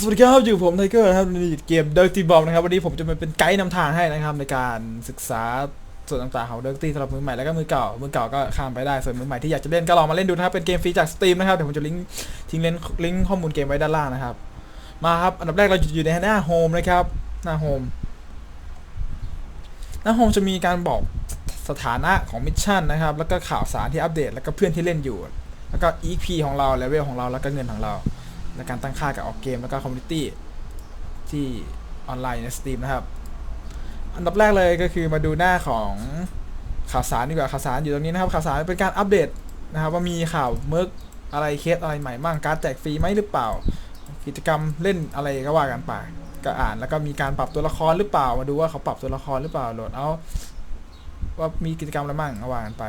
สวัสดีครับอยู่ผมไทเกอร์นะครับในเกม Dirty Bomb นะครับวันนี้ผมจะมาเป็นไกด์นำทางให้นะครับในการศึกษาส่วนต่างๆของ Dirty สำหรับมือใหม่แล้วก็มือเก่ามือเก่าก็ข้ามไปได้ส่วนมือใหม่ที่อยากจะเล่นก็ลองมาเล่นดูนะครับเป็นเกมฟรีจาก Steam นะครับเดี๋ยวผมจะลิงก์ทิ้งลิงก์ลิงก์ข้อมูลเกมไว้ด้านล่างนะครับมาครับอันดับแรกเราอยู่ในหน้าโฮมนะครับหน้าโฮมหน้าโฮมจะมีการบอกสถานะของมิชชั่นนะครับแล้วก็ข่าวสารที่อัปเดตแล้วก็เพื่อนที่เล่นอยู่ แล้วก็ EP ของเราเลเวลของเราแล้วก็เงินของเรา ในการตั้งค่ากับออกเกมแล้วก็คอมมูนิตี้ที่ออนไลน์ใน Steam นะครับ อันดับแรกเลยก็คือมาดูหน้าของข่าวสารดีกว่าข่าวสารอยู่ตรงนี้นะครับข่าวสารเป็นการอัปเดตนะครับว่ามีข่าวเมิร์กอะไรเคสอะไรใหม่บ้างการแจกฟรีไหมหรือเปล่า กิจกรรมเล่นอะไรก็ว่ากันไปก็อ่านแล้วก็มีการปรับตัวละครหรือเปล่ามาดูว่าเขาปรับตัวละครหรือเปล่าโหลดเอาว่ามีกิจกรรมอะไรบ้างว่ากันไป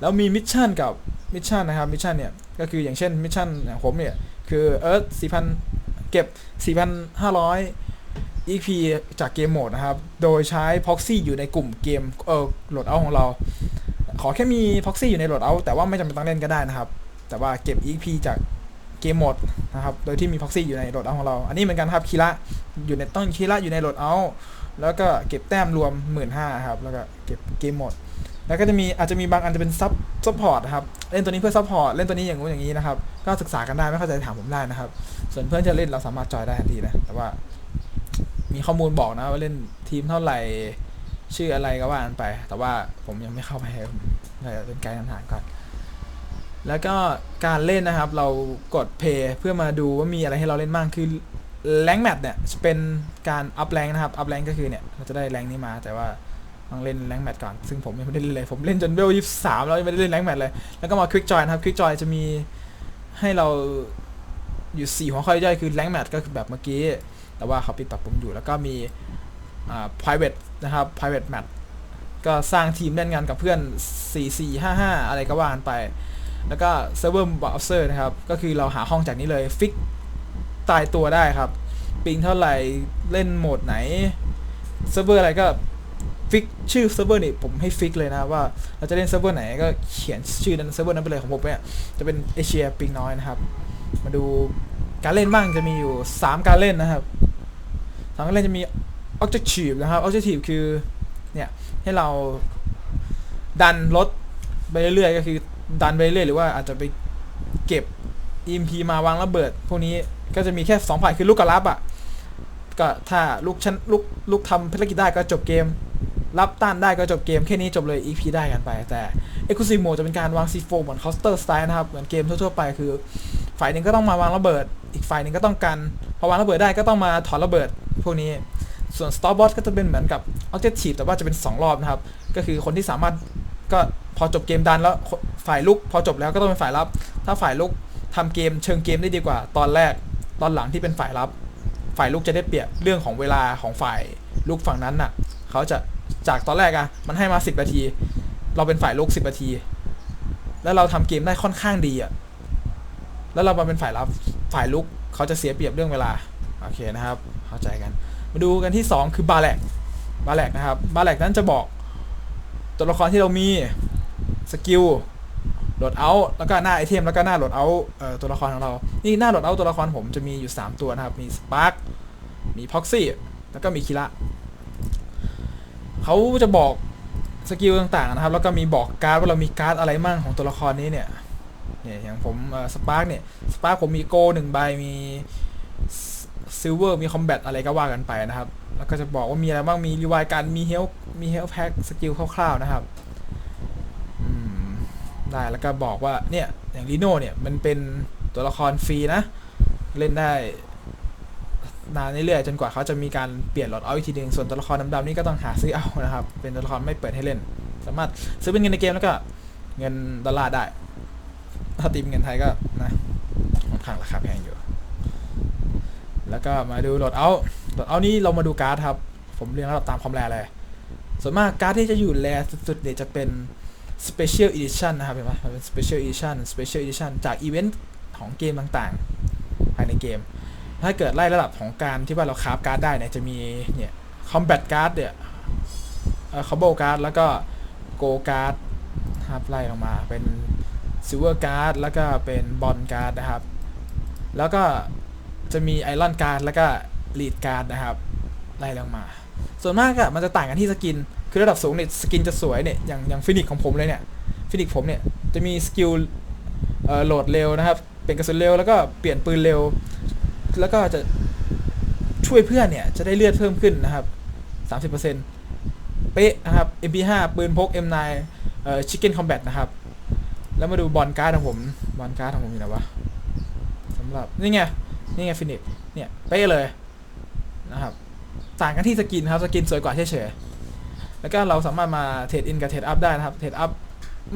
แล้วมีมิชชั่นกับมิชชั่นนะครับมิชชั่นเนี่ยก็คืออย่างเช่นมิชชั่นอย่างผมเนี่ย คือเอิร์ธ4,000เก็บ 4,500 EP จากเกมโหมดนะครับ โดยใช้ Proxy อยู่ในกลุ่มเกมเออโหลดเอาของเรา ขอแค่มี Proxy อยู่ในโหลดเอาแต่ว่าไม่จำเป็นต้องเล่นก็ได้นะครับ แต่ว่าเก็บ EP จากเกมโหมดนะครับ โดยที่มี Proxy อยู่ในโหลดเอาของเรา อันนี้เหมือนกันครับคีระอยู่ในต้นคีระอยู่ในโหลดเอาแล้วก็เก็บแต้มรวม 15,000ครับ แล้วก็เก็บเกมโหมด แล้วก็จะมีอาจจะมีบางอันจะเป็นซับซัพพอร์ตนะครับเล่นตัวนี้เพื่อซัพพอร์ตเล่นตัวนี้อย่างงู้นอย่างนี้นะครับก็ศึกษากันได้ไม่เข้าใจถามผมได้นะครับ ส่วนเพื่อนจะเล่นเราสามารถจอยได้ทันทีนะแต่ว่า มีข้อมูลบอกนะว่าเล่นทีมเท่าไหร่ชื่ออะไรก็ว่ากันไป แต่ว่าผมยังไม่เข้าไปเลยเป็นไกด์นำทางก่อนแล้วก็การเล่นนะครับ เรากดเพย์เพื่อมาดูว่ามีอะไรให้เราเล่นบ้างคือแรงแมทเนี่ยจะเป็นการอัพแรงนะครับอัพแรงก็คือเนี่ยเราจะได้แรงนี้มาแต่ว่า ต้องเล่นแรงแมทก่อน ซึ่งผมยังไม่ได้เล่นเลย ผมเล่นจนเวลยี่สามแล้วยังไม่ได้เล่นแรงแมทเลย แล้วก็มาควิกจอยนะครับควิกจอยจะมีให้เราอยู่ 4 หัวข้อย่อยคือแรงแมทก็คือแบบเมื่อกี้ แต่ว่าเขาปิดปรับปรุงอยู่แล้วก็มีอ่า private นะครับ private match ก็สร้างทีมเล่นงานกับเพื่อน 4 4 5 5 อะไรก็ว่ากันไป แล้วก็ server browser นะครับ ก็คือเราหาห้องจากนี้เลย ฟิกตายตัวได้ครับ ปิงเท่าไหร่ เล่นโหมดไหน เซิร์ฟเวอร์อะไรก็ ฟิกชื่อเซิร์ฟเวอร์นี่ผมให้ฟิกเลยนะว่าเราจะเล่นเซิร์ฟเวอร์ไหนก็เขียนชื่อนั้นเซิร์ฟเวอร์นั้นไปเลยของผมเนี่ยจะเป็นเอเชียปิงน้อยนะครับ มาดูการเล่นบ้างจะมีอยู่ 3 การเล่นนะครับสามการเล่นจะมี objective นะครับ objective คือเนี่ยให้เราดันรถไปเรื่อยๆก็คือดันไปเรื่อยหรือว่าอาจจะไปเก็บ EMP มาวางระเบิด พวกนี้ก็จะมีแค่2ฝ่ายคือลูกกับรับอะก็ถ้าลูกชั้นลูกลูกทำภารกิจได้ก็จบเกม รับต้านได้ก็จบเกมแค่นี้จบเลย EP ได้กันไป แต่ Exclusive Mode จะเป็นการวาง C4 เหมือน Counter Strike นะครับ เหมือนเกมทั่วๆไปคือ ฝ่ายหนึ่งก็ต้องมาวางระเบิด อีกฝ่ายหนึ่งก็ต้องกัน พอวางระเบิดได้ก็ต้องมาถอนระเบิดพวกนี้ส่วน Stop Bot ก็จะเป็นเหมือนกับ Objective แต่ว่าจะเป็น 2 รอบนะครับ ก็คือคนที่สามารถก็พอจบเกมดันแล้วฝ่ายลุก พอจบแล้วก็ต้องเป็นฝ่ายรับ ถ้าฝ่ายลุกทำเกมเชิงเกมได้ดีกว่า ตอนแรกตอนหลังที่เป็นฝ่ายรับ ฝ่ายลุกจะได้เปรียบเรื่องของเวลาของฝ่ายลุกฝั่งนั้นน่ะ เขาจะ จากตอนแรกอะมันให้มา10นาที เราเป็นฝ่ายลุก10นาที แล้วเราทำเกมได้ค่อนข้างดีอะแล้วเรามาเป็นฝ่ายรับฝ่ายลุกเขาจะเสียเปรียบเรื่องเวลาโอเคนะครับ เข้าใจกัน มาดูกันที่ 2 คือบาแลกบาแลกนะครับบาแลกนั้นจะบอกตัวละครที่เรามีสกิลโหลดเอาแล้วก็หน้าไอเทมแล้วก็หน้าโหลดเอาเออตัวละครของเรา นี่หน้าโหลดเอาตัวละครผมจะมีอยู่ 3 ตัวนะครับ มีสปาร์คมีพ็อกซี่แล้วก็มีคิระ เขาจะบอกสกิลต่างๆนะครับ แล้วก็มีบอกการ์ดว่าเรามีการ์ดอะไรมั่งของตัวละครนี้เนี่ยเนี่ยอย่างผมสปาร์คเนี่ยสปาร์คผมมีโกหนึ่งใบมีซิลเวอร์มีคอมแบทอะไรก็ว่ากันไปนะครับ แล้วก็จะบอกว่ามีอะไรบ้างมีรีวายการมีเฮลมีเฮลแพ็กสกิลคร่าวๆนะครับได้แล้วก็บอกว่าเนี่ยอย่างลีโน่เนี่ยมันเป็นตัวละครฟรีนะ เล่นได้ นานเรื่อยๆจนกว่าเขาจะมีการเปลี่ยนหลอดเอาอีกทีหนึ่งส่วนตัวละครดำๆนี่ก็ต้องหาซื้อเอานะครับ เป็นตัวละครไม่เปิดให้เล่น สามารถซื้อเป็นเงินในเกมแล้วก็เงินดอลลาร์ได้ ถ้าตีเป็นเงินไทยก็นะค่อนข้างราคาแพงอยู่ แล้วก็มาดูโหลดเอาโหลดเอานี้เรามาดูการ์ดครับ ผมเรียงระดับตามความแรเลย ส่วนมากการ์ดที่จะอยู่แรสุดๆเนี่ยจะเป็น Special Edition นะครับเห็นไหมเป็น Special Edition Special Edition จากอีเวนต์ของเกมต่างๆ ภายในเกม ถ้าเกิดไล่ระดับของการที่ว่าเราคราฟการ์ดได้เนี่ยจะมีเนี่ย Combat Card เนี่ยเอ่อ Combo Card แล้วก็ Go Card นะครับไล่ลงมาเป็น Silver Card แล้วก็เป็น Bond Card นะครับ แล้วก็จะมีไอรอนการ์ดแล้วก็ลีดการ์ดนะครับไล่ลงมา ส่วนมากอะมันจะต่างกันที่สกิน คือระดับสูงเนี่ยสกินจะสวยเนี่ยอย่างอย่างฟินิกของผมเลยเนี่ยฟินิกผมเนี่ยจะมีสกิลโหลดเร็วนะครับ เป็นกระสุนเร็วแล้วก็เปลี่ยนปืนเร็ว แล้วก็จะช่วยเพื่อนเนี่ย จะได้เลือดเพิ่มขึ้นนะครับ 30%เป๊ะนะครับ MP5 ปืนพก M9 เอ่อ Chicken Combat นะครับ แล้วมาดูบอลการ์ดของผมบอลการ์ดของผมอยู่ไหนวะสำหรับ นี่ไง นี่ไงฟินิกเนี่ย เป๊ะเลยนะครับ ต่างกันที่สกินครับ สกินสวยกว่าเฉยๆแล้วก็เราสามารถมาเทรดอินกับเทรดอัพได้นะครับ เทรดอัพ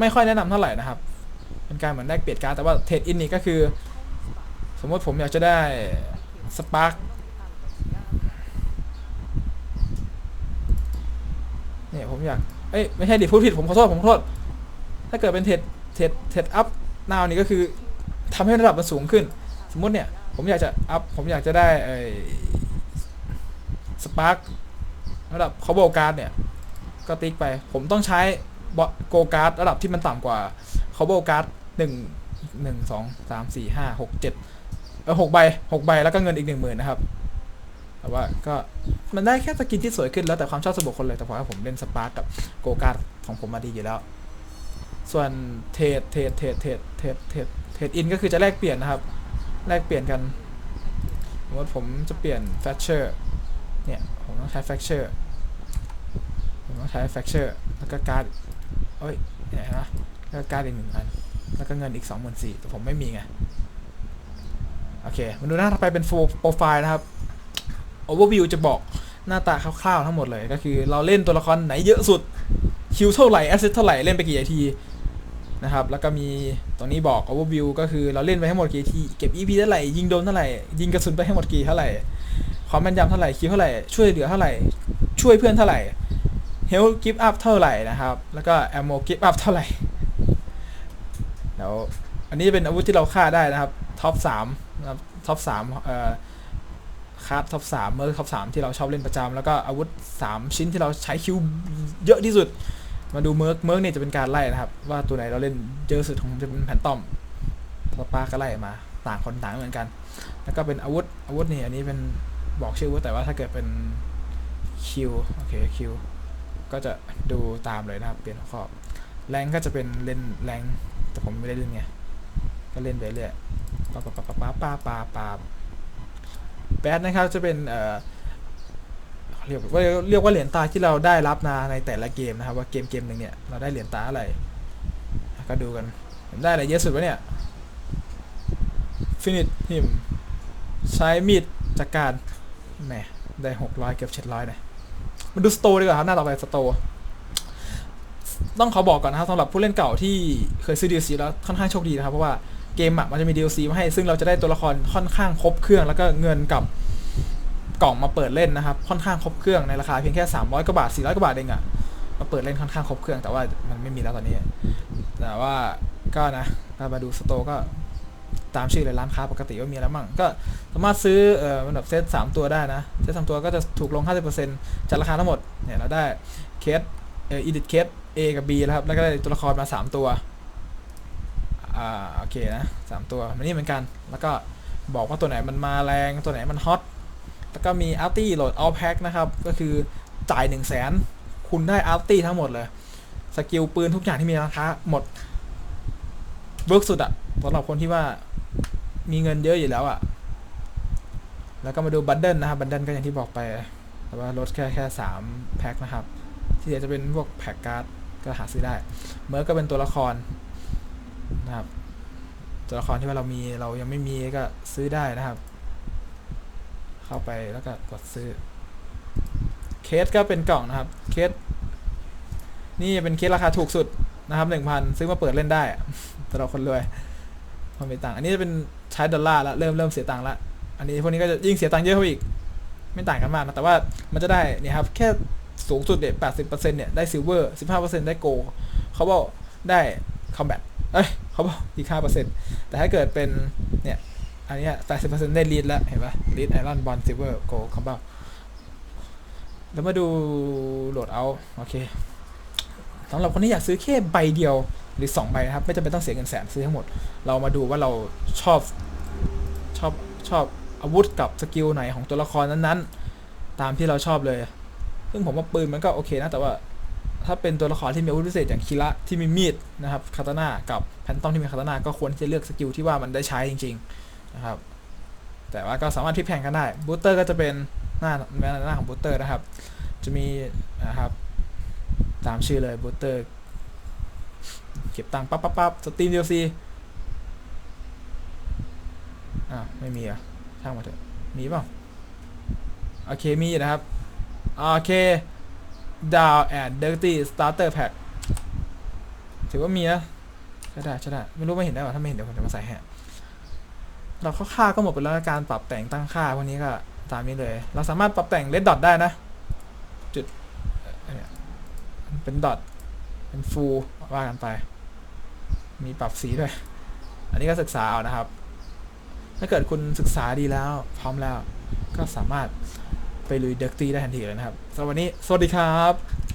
ไม่ค่อยแนะนำเท่าไหร่นะครับ เป็นการเหมือนแลกเปลี่ยนการ์ดแต่ว่าเทรดอินนี่ก็คือ สมมติผมอยากจะได้สปาร์คเนี่ยผมอยาก เอ้ยไม่ใช่ดิพูดผิดผมขอโทษผมขอโทษ ถ้าเกิดเป็นเทรดเทรดเทรดอัพนาวนี่ก็คือทำให้ระดับมันสูงขึ้น สมมติเนี่ย ผมอยากจะอัพผมอยากจะได้ไอ้สปาร์คระดับคอโบการ์ดเนี่ย ก็ติ๊กไป ผมต้องใช้โกการ์ดระดับที่มันต่ำกว่าคอโบการ์ดหนึ่งหนึ่งสองสามสี่ห้าหกเจ็ด เออหกใบหกใบแล้วก็เงินอีกหนึ่งหมื่นนะครับ แต่ว่าก็มันได้แค่สกินที่สวยขึ้นแล้วแต่ความชอบส่วนบุคคลเลยแต่พราะว่าผมเล่นสปาร์กกับโกการ์ดของผมมาดีอยู่แล้ว ส่วนเทรดเทรดเทรดเทรดเทรดเทรดเทรดอินก็คือจะแลกเปลี่ยนนะครับ แลกเปลี่ยนกันสมมติผมจะเปลี่ยนแฟชเชอร์เนี่ยผมต้องใช้แฟชเชอร์ผมต้องใช้แฟชเชอร์แล้วก็การ์ดเอ้ยเนี่ยนะแล้วก็การ์ดอีกหนึ่งอัน แล้วก็เงินอีก2 4 0 0 0แต่ผมไม่มีไง โอเค มาดูหน้าต่อไปเป็น full profile นะครับ overview จะบอกหน้าตาคร่าวๆทั้งหมดเลย ก็คือเราเล่นตัวละครไหนเยอะสุด คิวเท่าไหร่แอสเซทเท่าไหร่ เล่นไปกี่นาทีนะครับ แล้วก็มีตรงนี้บอก overview ก็คือเราเล่นไปให้หมดกี่ทีเก็บ EP เท่าไหร่ ยิงโดนเท่าไหร่ ยิงกระสุนไปให้หมดกี่เท่าไหร่ ความแม่นยำเท่าไหร่ คิวเท่าไหร่ ช่วยเหลือเท่าไหร่ ช่วยเพื่อนเท่าไหร่ health give up เท่าไหร่นะครับ แล้วก็ ammo give up เท่าไหร่ แล้วอันนี้เป็นอาวุธที่เราฆ่าได้นะครับ ท็อปสาม ท็อปสามเอ่อคาร์ดท็อปสามเมอร์ท็อปสามที่เราชอบเล่นประจำแล้วก็อาวุธสามชิ้นที่เราใช้คิวเยอะที่สุด มาดูเมิร์กเมิร์กเนี่ยจะเป็นการไล่นะครับ ว่าตัวไหนเราเล่นเยอะสุดของจะเป็นแผ่นต้อมสปาก็ไล่มา ต่างคนต่างเหมือนกัน แล้วก็เป็นอาวุธอาวุธนี่อันนี้เป็นบอกชื่ออาวุธแต่ว่าถ้าเกิดเป็นคิวโอเคคิวก็จะดูตามเลยนะครับเปลี่ยนหัวข้อแรงก็จะเป็นเล่นแรงแต่ผมไม่ได้เล่นไงก็เล่นไปเรื่อย๊บปั๊บปั๊บปั๊บปั๊บแบดนะครับจะเป็นเออเรียกว่าเรียกว่าเหรียญตาที่เราได้รับนะในแต่ละเกมนะครับ ว่าเกมเกมหนึ่งเนี่ยเราได้เหรียญตาอะไร ก็ดูกันได้อะไรเยอะสุดวะเนี่ยฟินิชหิมใช้มีดจักการแหมได้หกร้อยเกือบเจ็ดร้อยนะมาดูสโตดีกว่าครับหน้าต่อไปสโตต้องขอบอกก่อนนะครับสำหรับผู้เล่นเก่าที่เคยซื้อดีซีแล้วค่อนข้างโชคดีนะครับ เพราะว่า เกมอะมันจะมี DLC มาให้ ซึ่งเราจะได้ตัวละครค่อนข้างครบเครื่อง แล้วก็เงินกับกล่องมาเปิดเล่นนะครับ ค่อนข้างครบเครื่องในราคาเพียงแค่ 300กว่าบาท 400กว่าบาทเองอะมาเปิดเล่นค่อนข้างครบเครื่องแต่ว่ามันไม่มีแล้วตอนนี้ แต่ว่าก็นะถ้ามาดูสโตก็ตามชื่อเลยร้านค้าปกติว่ามีอะไรบ้างก็สามารถซื้อเอ่อแบบเซตสามตัวได้นะเซตสามตัวก็จะถูกลง 50%จากราคาทั้งหมดเนี่ยเราได้เคสเอ่อ edit case A กับ B แล้วครับแล้วก็ได้ตัวละครมา 3 ตัว อ่าโอเคนะสามตัวมันนี่เหมือนกัน แล้วก็บอกว่าตัวไหนมันมาแรงตัวไหนมันฮอตแล้วก็มีอาร์ตี้โหลดเอาแพ็คนะครับ ก็คือจ่าย1 0 0 0 0แสนคุณได้อาร์ตี้ทั้งหมดเลย สกิลปืนทุกอย่างที่มีราคาหมดเบิร์กสุดอะสำหรับคนที่ว่ามีเงินเยอะอยู่แล้วอะแล้วก็มาดูบันเดิลนะครับบันเดิลก็อย่างที่บอกไป แต่ว่าลดแค่แค่สามแพ็คนะครับ ที่เหลือจะเป็นพวกแพ็กการ์ดก็หาซื้อได้ เมื่อก็เป็นตัวละคร นะครับตัวละครที่ว่าเรามีเรายังไม่มีก็ซื้อได้นะครับ เข้าไปแล้วก็กดซื้อ เคสก็เป็นกล่องนะครับ เคส นี่เป็นเคสราคาถูกสุดนะครับหนึ่งพันซื้อมาเปิดเล่นได้สำหรับคนรวยพอมีตังอันนี้จะเป็นใช้ดอลลาร์แล้วเริ่มเริ่มเสียตังค์ละอันนี้พวกนี้ก็จะยิ่งเสียตังค์เยอะเข้าอีก ไม่ต่างกันมากนะแต่ว่ามันจะได้เนี่ยครับแค่สูงสุดเนี่ยแปดสิบเปอร์เซ็นต์เนี่ยได้ซิลเวอร์สิบห้าเปอร์เซ็นต์ได้โกเขาบอกได้คอมแบท เอ้ยเขาบอกอีกห้าเปอร์เซ็นต์แต่ถ้าเกิดเป็นเนี่ยอันนี้แปดสิบเปอร์เซ็นต์ได้ลีดแล้ว เห็นปะลีดไอรอนบอลซิลเวอร์โกคอมบ้าแล้วมาดูโหลดเอา โอเคสำหรับคนที่อยากซื้อแค่ใบเดียวหรือสองใบนะครับ ไม่จำเป็นต้องเสียเงินแสนซื้อทั้งหมด เรามาดูว่าเราชอบชอบชอบอาวุธกับสกิลไหนของตัวละครนั้นๆ ตามที่เราชอบเลย ซึ่งผมว่าปืนมันก็โอเคนะ แต่ว่า ถ้าเป็นตัวละครที่มีอาวุธพิเศษอย่างคิระที่มีมีดนะครับคาตานากับแพนตอมที่มีคาตานาก็ควรที่จะเลือกสกิลที่ว่ามันได้ใช้จริงๆนะครับแต่ว่าก็สามารถพลิกแพงกันได้บูสเตอร์ก็จะเป็นหน้าหน้าของบูสเตอร์นะครับ จะมีนะครับตามชื่อเลยบูสเตอร์เก็บตังค์ปั๊บปั๊บปั๊บสตรีมดีซีอ่าไม่มีอะช่างมาเถอะมีเปล่าโอเคมีนะครับโอเค ดาวแอนเดอร์ตี้สตาร์เตอร์แพ็คถือว่ามีนะใช่ได้ใช่ได้ไม่รู้ไม่เห็นได้หรอถ้าไม่เห็นเดี๋ยวผมจะมาใส่ให้เราค่าก็หมดไปแล้วการปรับแต่งตั้งค่าพวกนี้ก็ตามนี้เลย เราสามารถปรับแต่งเลดดอทได้นะ จุดเป็นดอทเป็นฟูลว่ากันไป มีปรับสีด้วย อันนี้ก็ศึกษาเอานะครับ ถ้าเกิดคุณศึกษาดีแล้ว พร้อมแล้ว ก็สามารถ ไปลุยเด็กตีได้ทันทีเลยนะครับสำหรับวันนี้สวัสดีครับ